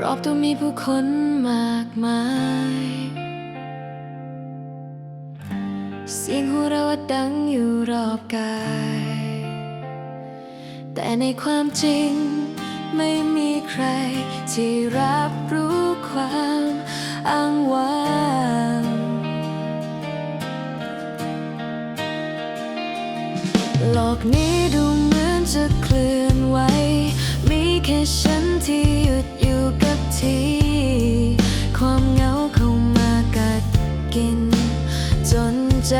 รอบตัวมีผู้คนมากมาย เสียงหัวเราะดังอยู่รอบกาย แต่ในความจริงไม่มีใครที่รับรู้ความอ้างว้างโลกนี้ดูเหมือนจะเคลื่อนไหว มีแค่ฉันที่อยู่ ทีความเหงาเข้ามากัดกิน จนใจ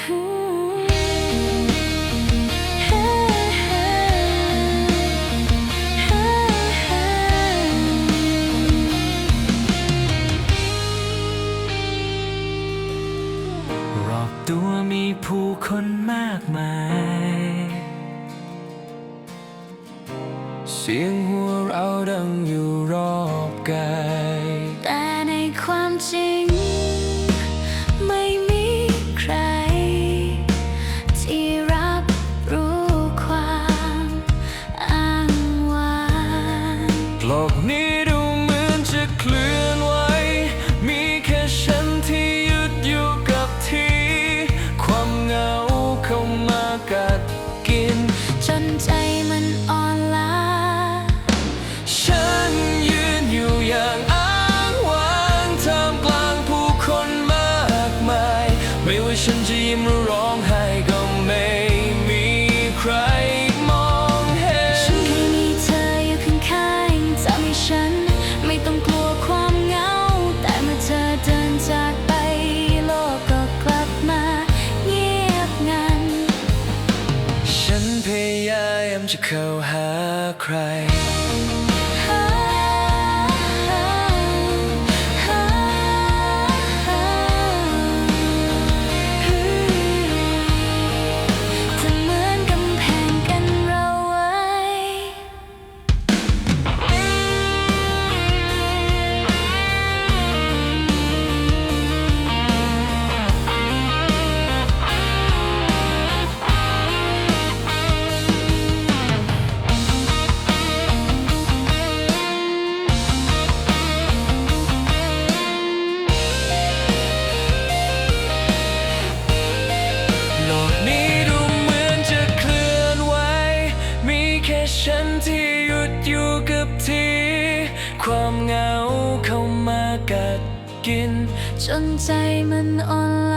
รอบตัวมีผู้คนมากมาย เสียงหัวเราดังอยู่รอบกาย ฉัน ไม่ต้องกลัวความเหงา แต่เมื่อเธอเดินจากไป โลกก็กลับมาเงียบงัน ฉันพยายามจะเข้าหาใคร กิน จนใจมันอ่อน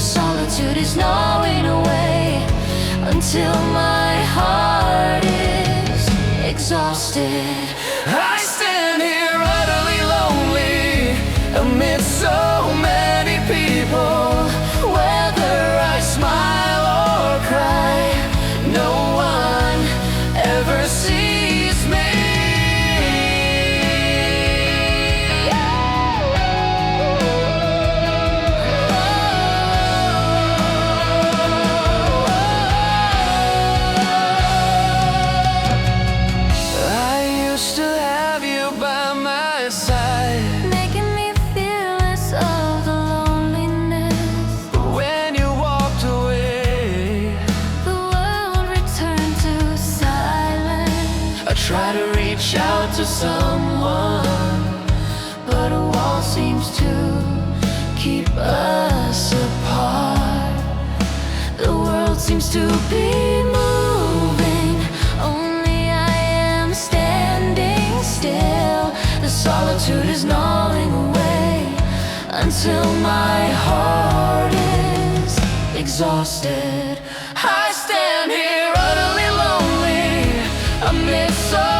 the solitude is gnawing away until my heart is exhausted. Try to reach out to someone, but a wall seems to keep us apart. The world seems to be moving, only I am standing still. The solitude is gnawing away until my heart is exhausted. from this soul. Oh.